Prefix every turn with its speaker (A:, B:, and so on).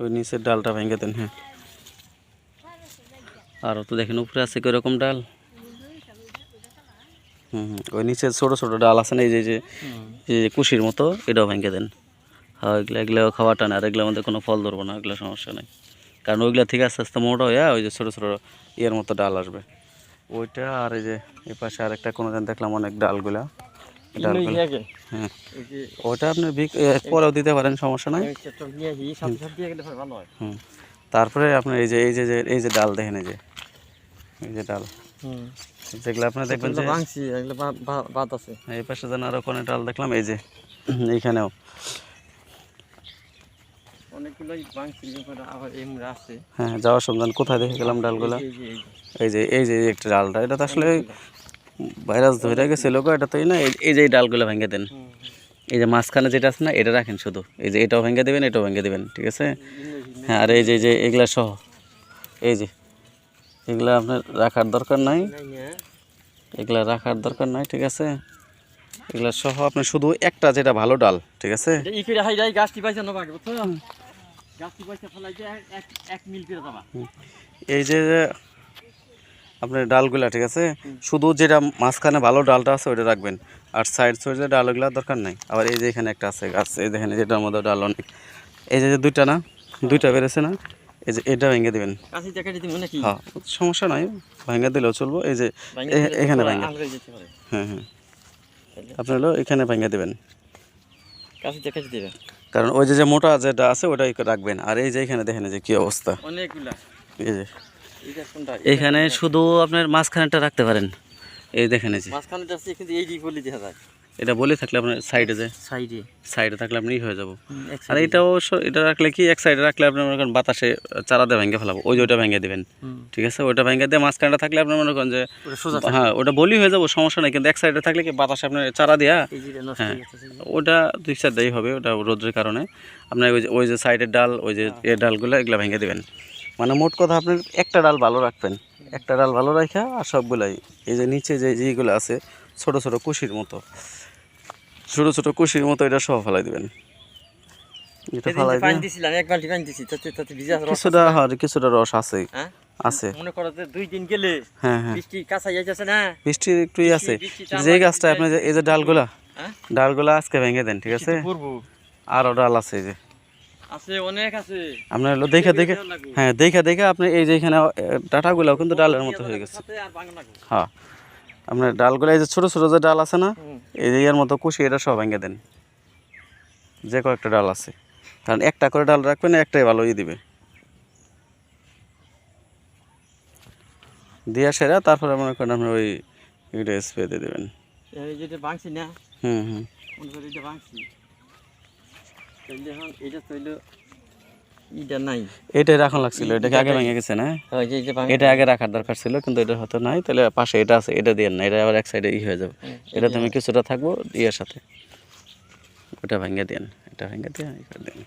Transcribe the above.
A: ওই নিচের ডালটা ভেঙে দেন হ্যাঁ। আরও তো দেখেন উপরে আছে কীরকম ডাল? হুম হুম ওই নিচে ছোটো ছোটো ডাল আছে না এই যে এই যে কুশির মতো এটাও ভেঙে দেন। হ্যাঁ এগুলো এগুলো খাওয়া টানে আর এগুলোর মধ্যে কোনো ফল ধরবো না এগুলো সমস্যা নেই। কারণ ওইগুলো থেকে আস্তে আস্তে মোটা হয়ে ওই যে ছোটো ছোটো ইয়ের মতো ডাল আসবে। ওইটা আর এই যে এই পাশে আরেকটা কোনো দিন দেখলাম অনেক ডালগুলা। ওটা আপনি পরেও দিতে পারেন সমস্যা নাই। তারপরে আপনার এই যে এই যে এই যে ডাল দেখেন এই যে। এই যে ডাল। যেগুলো আপনি দেখবেন যে
B: ভাঙছি এগুলো বাদ আছে।
A: এই পাশে যেন আরও কোনো ডাল দেখলাম এই যে। এইখানেও।
B: অনেকগুলোই ভাঙছি আবার এমরা আছে।
A: হ্যাঁ যাওয়ার সন্ধান। কোথায় দেখে গেলাম ডালগুলা?
B: এই যে এই যে।
A: এই যে এই যে একটা ডালটা। এটা তো আসলে ভাইরাস ধরে গেছিল এটা তো না এই- যে এই ডালগুলো ভেঙে দেন। এই যে মাঝখানে যেটা আছে না এটা রাখেন শুধু। এই যে এটাও ভেঙে দেবেন এটাও ভেঙে দেবেন ঠিক আছে? হ্যাঁ আর এই যে এই যে এগুলা সহ এই যে এগুলা আপনার রাখার দরকার নাই। এগুলা রাখার দরকার নাই ঠিক আছে? এগুলা সহ আপনি শুধু একটা যেটা ভালো ডাল ঠিক আছে? এই যে আপনার ডালগুলা ঠিক আছে? শুধু যেটা মাঝখানে ভালো ডালটা আছে ওইটা রাখবেন। আর সাইড সাইডে ডালগুলা দরকার নাই। আবার এই যে এখানে একটা আছে গাছ এই দেখেন যেটার মধ্যে ডাল অনেক। এই যে দুইটা না দুইটা বেরোছে না এই যে এটা ভেঙে দিবেন। হ্যাঁ সমস্যা নাই ভেঙে দিলেও চলবো। এই যে এখানে ভেঙে হ্যাঁ হ্যাঁ। আপনি হলো এখানে ভেঙে দেবেন। কারণ ওই যে যে মোটা যেটা আছে ওটাই রাখবেন। আর এই যে এখানে দেখেন যে কি অবস্থা।
B: অনেকগুলা।
A: এই যে এখানে শুধু আপনার মাঝখানেটা রাখতে পারেন। এই দেখেন এই যে।
B: মাঝখানে কিন্তু এই বলি দেখা যায়।
A: এটা বলে থাকলে আপনার সাইডে যে
B: সাইডে
A: সাইডে থাকলে আপনি হয়ে যাব। আর এটা অবশ্য এটা রাখলে কি এক সাইডে রাখলে আপনি মনে করেন বাতাসে চারা দিয়ে ভেঙে ফেলাবো ওই যে ওটা ভেঙে দেবেন। ঠিক আছে? ওটা ভেঙে দিয়ে মাঝখানটা থাকলে আপনি মনে করেন যে হ্যাঁ ওটা বলি হয়ে যাব সমস্যা নেই কিন্তু এক সাইডে থাকলে কি বাতাসে আপনার চারা দিয়া?
B: এই যে নষ্ট
A: হ্যাঁ। ওটা দুই সাইডেই হবে ওটা রোদ্রের কারণে। আপনার ওই যে ওই যে সাইডের ডাল ওই যে এ ডালগুলো এগুলো ভেঙে দেবেন। মানে মোট কথা আপনি একটা ডাল ভালো রাখবেন। একটা ডাল ভালো রাখা আর সবগুলাই এই যে নিচে যে যেগুলো আছে ছোট ছোট কুশির মতো। ছোট ছোট কুশির মতো এটা সব ফেলাই দিবেন। এটা ফেলাই কিছুটা হ্যাঁ কিছুটা রস আছে
B: হ্যাঁ?
A: আছে।
B: মনে করো যে দুই দিন গেলে
A: হ্যাঁ হ্যাঁ।
B: বৃষ্টি কাঁচা যাইতেছে না?
A: বৃষ্টির একটু আছে। যে গাছটা আপনি যে এই যে ডালগুলা
B: হ্যাঁ?
A: ডালগুলা আজকে ভেঙে দেন ঠিক আছে? আরও ডাল আছে এই যে।
B: আছে অনেক আছে।
A: আপনার দেখে দেখে হ্যাঁ দেখে দেখে আপনি এই যে এখানে ডাটাগুলাও কিন্তু ডালের মতো হয়ে গেছে। হ্যাঁ আপনার ডালগুলো এই যে ছোটো ছোটো যে ডাল আছে না এই যে এর মতো কুশি এটা সব ভেঙে দেন। যে কয়েকটা ডাল আছে। কারণ একটা করে ডাল রাখবেন একটাই ভালো ই দিবে। দিয়া সেরা তারপরে মনে করেন আপনি ওই এটা স্প্রে দিয়ে দেবেন।
B: যেটা ভাঙছি না
A: হুম হুম।
B: ভাঙছি। এখন এটা নাই।
A: লাগছিল এটাকে আগে ভেঙে গেছে না?
B: এটা
A: এটা আগে রাখার দরকার ছিল কিন্তু এটা হয়তো নাই তাহলে পাশে এটা আছে এটা দিয়ে না এটা আবার এক সাইডে ই হয়ে যাবে। এটা তুমি কিছুটা থাকব ইয়ের সাথে। ওটা ভেঙে দেন এটা ভেঙে দিয়ে ই করে দেন